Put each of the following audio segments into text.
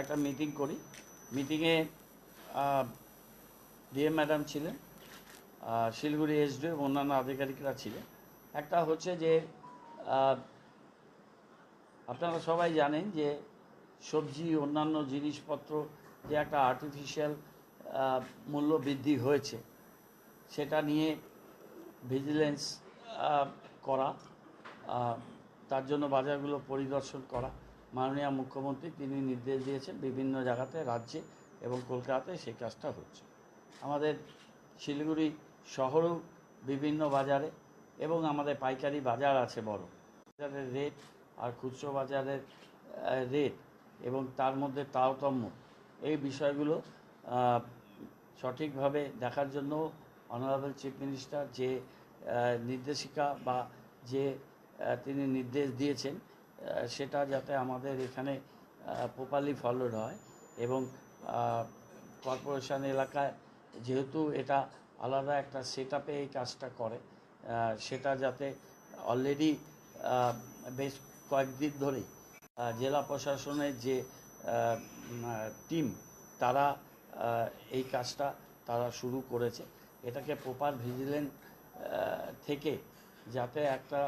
একটা মিটিং করি। মিটিংয়ে ডিএম ম্যাডাম ছিলেন শিলিগুড়ি এসডি এবং অন্যান্য আধিকারিকরা ছিলেন। একটা হচ্ছে যে আপনারা সবাই জানেন যে, সবজি, অন্যান্য জিনিসপত্র যে একটা আর্টিফিশিয়াল মূল্য বৃদ্ধি হয়েছে, সেটা নিয়ে ভিজিলেন্স করা তার জন্য বাজারগুলো পরিদর্শন করা মাননীয় মুখ্যমন্ত্রী, তিনি নির্দেশ দিয়েছেন বিভিন্ন জায়গাতে, রাজ্যে এবং কলকাতায় সেই কাজটা হচ্ছে। আমাদের শিলিগুড়ি শহরেও বিভিন্ন বাজারে এবং আমাদের পাইকারি বাজার আছে বড়। বাজারের রেট আর খুচরো বাজারের রেট এবং তার মধ্যে তারতম্য, এই বিষয়গুলো সঠিকভাবে দেখার জন্য অনারেবল চিফ মিনিস্টার যে নির্দেশিকা বা যে তিনি নির্দেশ দিয়েছেন সেটা যাতে আমাদের এখানে প্রপারলি ফলোড হয় এবং কর্পোরেশন এলাকায় যেহেতু এটা আলাদা একটা সেট এই কাজটা করে সেটা যাতে অলরেডি বেশ কয়েকদিন ধরেই জেলা প্রশাসনের যে টিম তারা এই কাজটা তারা শুরু করেছে। এটাকে প্রপার ভিজিলেন্ট থেকে যাতে একটা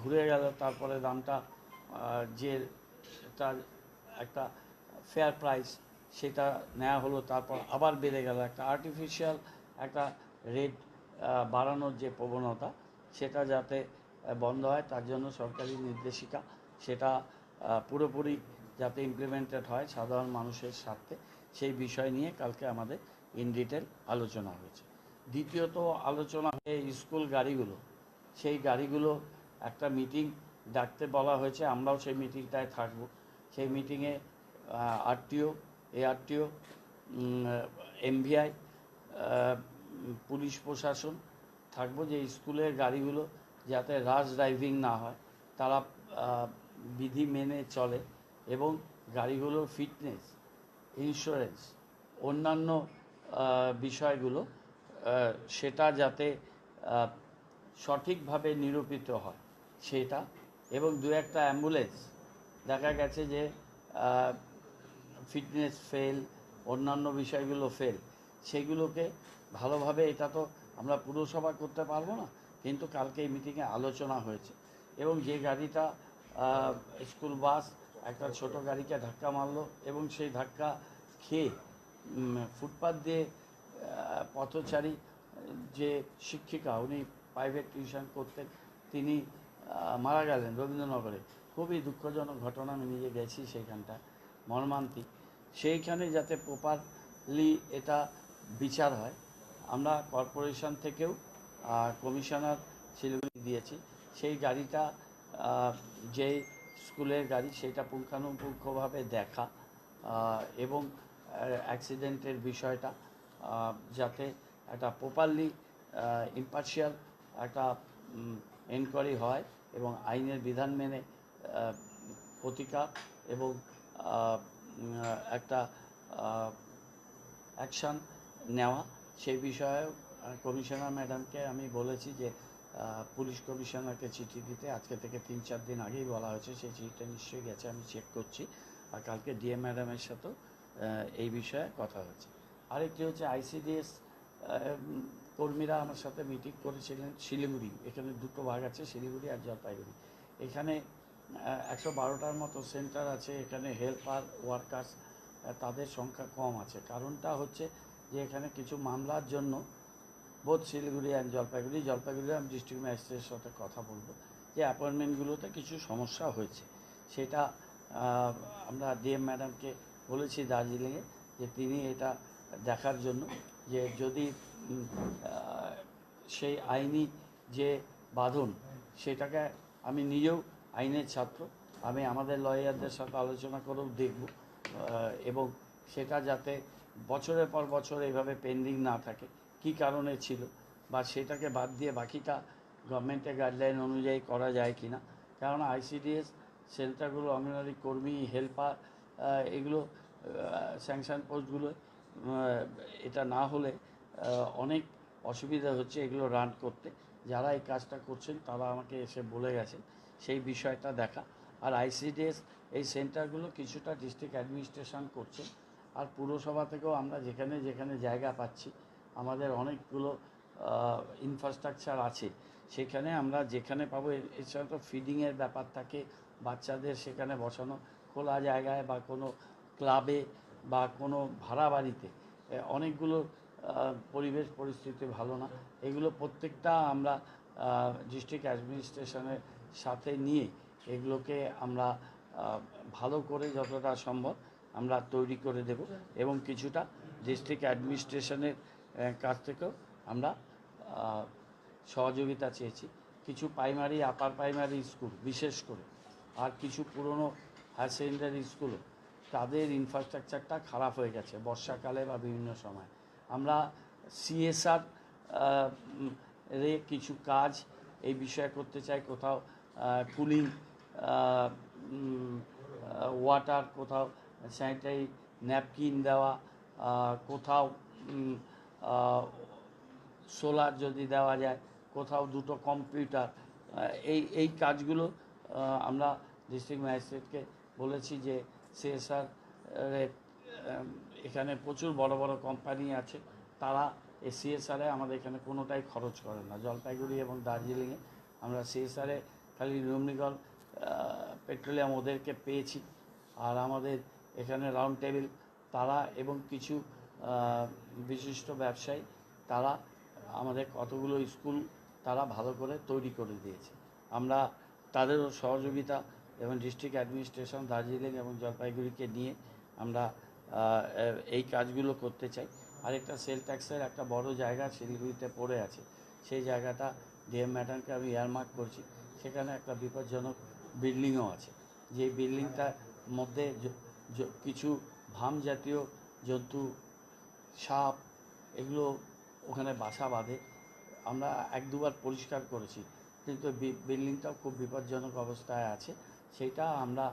ঘুরে গেল, তারপরে দামটা যে তার একটা ফেয়ার প্রাইস সেটা নেওয়া হলো, তারপর আবার বেড়ে গেল। একটা আর্টিফিশিয়াল একটা রেট বাড়ানোর যে প্রবণতা, সেটা যাতে বন্ধ হয়, তার জন্য সরকারি নির্দেশিকা, সেটা পুরোপুরি যাতে ইমপ্লিমেন্টেড হয় সাধারণ মানুষের স্বার্থে, সেই বিষয় নিয়ে কালকে আমাদের ইন ডিটেল আলোচনা হয়েছে। দ্বিতীয়ত আলোচনা হয়ে স্কুল গাড়িগুলো, সেই গাড়িগুলো একটা মিটিং ডাকতে বলা হয়েছে, আমরাও সেই মিটিংটায় থাকব। সেই মিটিংয়ে আরটিও, এআরটিও এমভিআই পুলিশ প্রশাসন থাকব যে স্কুলের গাড়িগুলো যাতে রাশ ড্রাইভিং না হয়, তারা বিধি মেনে চলে এবং গাড়িগুলোর ফিটনেস, ইন্স্যুরেন্স, অন্যান্য বিষয়গুলো সেটা যাতে সঠিকভাবে নিরূপিত হয়, সেটা এবং দু একটা অ্যাম্বুলেন্স। দেখা গেছে যে ফিটনেস ফেল, অন্যান্য বিষয়গুলো ফেল, সেগুলোকে ভালোভাবে এটা তো আমরা পুরসভা করতে পারব না, কিন্তু কালকে এই মিটিংয়ে আলোচনা হয়েছে। এবং যে গাড়িটা স্কুল বাস একটা ছোট গাড়িকে ধাক্কা মারলো এবং সেই ধাক্কা খেয়ে ফুটপাথ দিয়ে পথচারী যে শিক্ষিকা, উনি প্রাইভেট টিউশন করতেন, তিনি মারা গেলেন রবীন্দ্রনগরে। খুবই দুঃখজনক ঘটনা, আমি নিজে গেছি সেইখানটা, মর্মান্তিক। সেইখানে যাতে প্রপারলি এটা বিচার হয়, আমরা কর্পোরেশন থেকেও কমিশনার শিলিগুড়ি দিয়েছি। সেই গাড়িটা যে স্কুলের গাড়ি, সেটা পুঙ্খানুপুঙ্খভাবে দেখা এবং অ্যাক্সিডেন্টের বিষয়টা যাতে একটা প্রপারলি ইম্পার্শিয়াল একটা এনকোয়ারি হয়। এবং আইনের বিধান মেনে প্রতিকার এবং একটা অ্যাকশান নেওয়া। সেই বিষয়ে কমিশনার ম্যাডামকে আমি বলেছি যে পুলিশ কমিশনারকে চিঠি দিতে। আজকে থেকে তিন চার দিন আগেই বলা হয়েছে, সেই চিঠিটা নিশ্চয়ই গেছে, আমি চেক করছি। আর কালকে ডিএম ম্যাডামের সাথেও এই বিষয়ে কথা হয়েছে। আরেকটি হচ্ছে আইসিডিএস কর্মীরা আমার সাথে মিটিং করেছিলেন শিলিগুড়ি। এখানে দুটো ভাগ আছে, শিলিগুড়ি আর জলপাইগুড়ি। এখানে একশো বারোটার মতো সেন্টার আছে, এখানে হেল্পার ওয়ার্কার্স তাদের সংখ্যা কম আছে। কারণটা হচ্ছে যে এখানে কিছু মামলার জন্য বোধ শিলিগুড়ি অ্যান্ড জলপাইগুড়ি জলপাইগুড়ি আমি ডিস্ট্রিক্ট ম্যাজিস্ট্রেটের সাথে কথা বলব, যে অ্যাপয়েন্টমেন্টগুলোতে কিছু সমস্যা হয়েছে। সেটা আমরা ডিএম ম্যাডামকে বলেছি দার্জিলিংয়ে, যে তিনি এটা দেখার জন্য। যে যদি সেই আইনি যে বাঁধন, সেটাকে আমি নিজেও আইনের ছাত্র, আমি আমাদের লয়ারদের সাথে আলোচনা করেও দেখব এবং সেটা যাতে বছরের পর বছর এইভাবে পেন্ডিং না থাকে, কি কারণে ছিল, বা সেটাকে বাদ দিয়ে বাকিটা গভর্নমেন্টের গাইডলাইন অনুযায়ী করা যায় কি না কারণ আইসিডিএস সেন্টারগুলো, অঙ্গনওয়াড়ি কর্মী হেল্পার এগুলো স্যাংশন পোস্টগুলো এটা না হলে অনেক অসুবিধা হচ্ছে এগুলো রান করতে। যারা এই কাজটা করছেন, তারা আমাকে এসে বলে গেছেন সেই বিষয়টা দেখা। আর আইসিডিএস এই সেন্টারগুলো কিছুটা ডিস্ট্রিক্ট অ্যাডমিনিস্ট্রেশন করছে। আর পুরসভা থেকেও আমরা যেখানে যেখানে জায়গা পাচ্ছি, আমাদের অনেকগুলো ইনফ্রাস্ট্রাকচার আছে। সেখানে আমরা যেখানে পাবো এছাড়া তো ফিডিংয়ের ব্যাপার থাকে। বাচ্চাদের সেখানে বসানো, খোলা জায়গায় বা কোনো ক্লাবে বা কোনো ভাড়া বাড়িতে অনেকগুলো পরিবেশ পরিস্থিতি ভালো না, এগুলো প্রত্যেকটা আমরা ডিস্ট্রিক্ট অ্যাডমিনিস্ট্রেশনের সাথে নিয়ে এগুলোকে আমরা ভালো করে যতটা সম্ভব আমরা তৈরি করে দেব এবং কিছুটা ডিস্ট্রিক্ট অ্যাডমিনিস্ট্রেশনের কাছ থেকেও আমরা সহযোগিতা চেয়েছি। কিছু প্রাইমারি আপার প্রাইমারি স্কুল বিশেষ করে, আর কিছু পুরনো হায়ার সেকেন্ডারি স্কুলও তাদের ইনফ্রাস্ট্রাকচারটা খারাপ হয়ে গেছে বর্ষাকালে বা বিভিন্ন সময়। আমরা সিএসআর রে কিছু কাজ এই বিষয়ে করতে চাই। কোথাও কুলিং ওয়াটার কোথাও স্যানিটারি ন্যাপকিন দেওয়া কোথাও সোলার যদি দেওয়া যায়, কোথাও দুটো কম্পিউটার এই এই কাজগুলো আমরা ডিস্ট্রিক্ট ম্যাজিস্ট্রেটকে বলেছি যে সিএসআর এখানে প্রচুর বড় বড় কোম্পানি আছে। তারা এই সিএসআরে আমাদের এখানে কোনোটাই খরচ করে না। জলপাইগুড়ি এবং দার্জিলিংয়ে আমরা সিএসআরে খালি রুমনিগল পেট্রোলিয়াম ওদেরকে পেয়েছি। আর আমাদের এখানে রাউন্ড টেবিল তারা এবং কিছু বিশিষ্ট ব্যবসায়ী তারা আমাদের কতগুলো স্কুল তারা ভালো করে তৈরি করে দিয়েছে। আমরা তাদেরও সহযোগিতা এবং ডিস্ট্রিক্ট অ্যাডমিনিস্ট্রেশন দার্জিলিং এবং জলপাইগুড়িকে নিয়ে আমরা এই কাজগুলো করতে চাই। আরেকটা সেল ট্যাক্সের একটা বড় জায়গা শিলিগুড়িতে পড়ে আছে। সেই জায়গাটা ডিএম ম্যাডামকে আমি এয়ারমার্ক করছি। সেখানে একটা বিপজ্জনক বিল্ডিংও আছে। যে বিল্ডিংটার মধ্যে কিছু ভাম জাতীয় জন্তু, সাপ, এগুলো ওখানে বাসা বাঁধে। আমরা এক দুবার পরিষ্কার করেছি। কিন্তু বিল্ডিংটাও খুব বিপজ্জনক অবস্থায় আছে। সেটা আমরা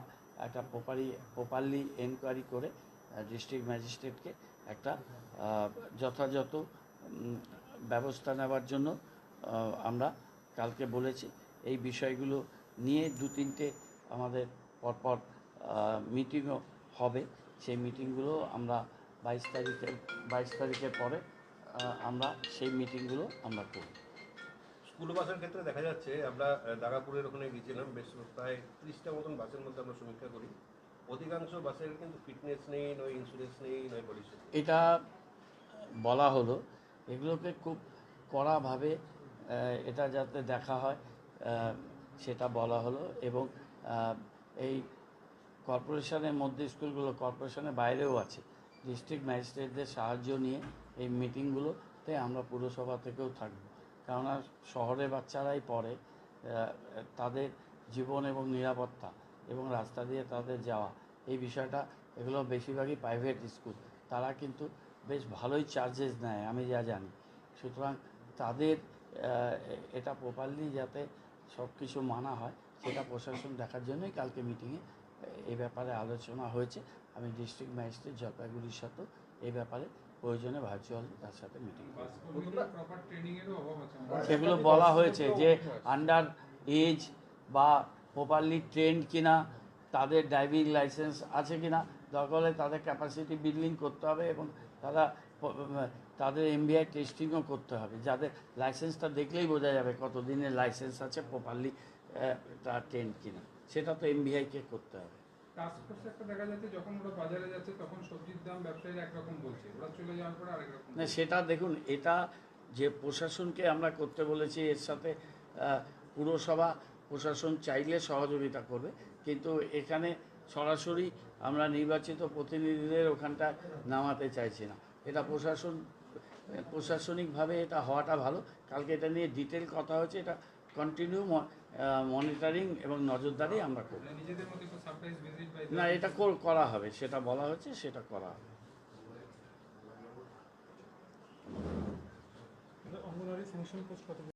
একটা প্রপারি প্রপারলি এনকোয়ারি করে ডিস্ট্রিক্ট ম্যাজিস্ট্রেটকে একটা যথাযথ ব্যবস্থা নেওয়ার জন্য আমরা কালকে বলেছি। এই বিষয়গুলো নিয়ে দু তিনটে আমাদের পরপর মিটিংও হবে। সেই মিটিংগুলো আমরা বাইশ তারিখে বাইশ তারিখের পরে আমরা সেই মিটিংগুলো আমরা করব স্কুল বাসের ক্ষেত্রে দেখা যাচ্ছে, আমরা দাগাপুরের ওখানে গিয়েছিলাম, বেশ প্রায় ত্রিশটা মতন বাসের মধ্যে আমরা সমীক্ষা করি। অধিকাংশ বাসের কিন্তু ফিটনেস নেই নয় ইন্স্যুরেন্স নেই নয় পলিসি এটা বলা হলো, এগুলোকে খুব কড়াভাবে এটা যাতে দেখা হয় সেটা বলা হলো এবং এই কর্পোরেশনের মধ্যে, স্কুলগুলো কর্পোরেশনের বাইরেও আছে। ডিস্ট্রিক্ট ম্যাজিস্ট্রেটদের সাহায্য নিয়ে এই মিটিংগুলোতে আমরা পুরসভা থেকেও থাকব। কেননা শহরে বাচ্চারাই পড়ে তাদের জীবন এবং নিরাপত্তা এবং রাস্তা দিয়ে তাদের যাওয়া, এই বিষয়টা এগুলো বেশিরভাগই প্রাইভেট স্কুল তারা কিন্তু বেশ ভালোই চার্জেস নেয়, আমি যা জানি। সুতরাং তাদের এটা প্রপারলি যাতে সব কিছু মানা হয়, সেটা প্রশাসন দেখার জন্যই কালকে মিটিংয়ে এই ব্যাপারে আলোচনা হয়েছে। আমি ডিস্ট্রিক্ট ম্যাজিস্ট্রেট জলপাইগুড়ির সাথেও এই ব্যাপারে প্রয়োজনে ভার্চুয়াল তার সাথে মিটিং। সেগুলো বলা হয়েছে যে আন্ডার এজ বা প্রপারলি ট্রেন্ড কিনা তাদের ড্রাইভিং লাইসেন্স আছে কিনা দরকার হলে তাদের ক্যাপাসিটি বিল্ডিং করতে হবে এবং তারা তাদের এমবিআই টেস্টিংও করতে হবে। যাদের লাইসেন্সটা দেখলেই বোঝা যাবে কত দিনের লাইসেন্স আছে প্রপারলি তার ট্রেন্ড কিনা। সেটা তো এমবিআইকে করতে হবে। টাস্ক ফোর্সে একটা দেখা যাচ্ছে যখন ওরা বাজারে যাচ্ছে তখন সবজির না, সেটা দেখুন, এটা যে প্রশাসনকে আমরা করতে বলেছি, এর সাথে পুরসভা প্রশাসন চাইলে সহযোগিতা করবে, কিন্তু এখানে সরাসরি আমরা নির্বাচিত প্রতিনিধিদের ওখানটায় নামাতে চাইছি না। এটা প্রশাসন, প্রশাসনিকভাবে এটা হওয়াটা ভালো। কালকে এটা নিয়ে ডিটেল কথা হচ্ছে এটা কন্টিনিউ মনিটরিং এবং নজরদারি আমরা করব। মানে না এটা কর- করা হবে সেটা বলা হচ্ছে সেটা করা হবে। অঙ্গনওয়াড়ি স্যাংশন পোস্ট কত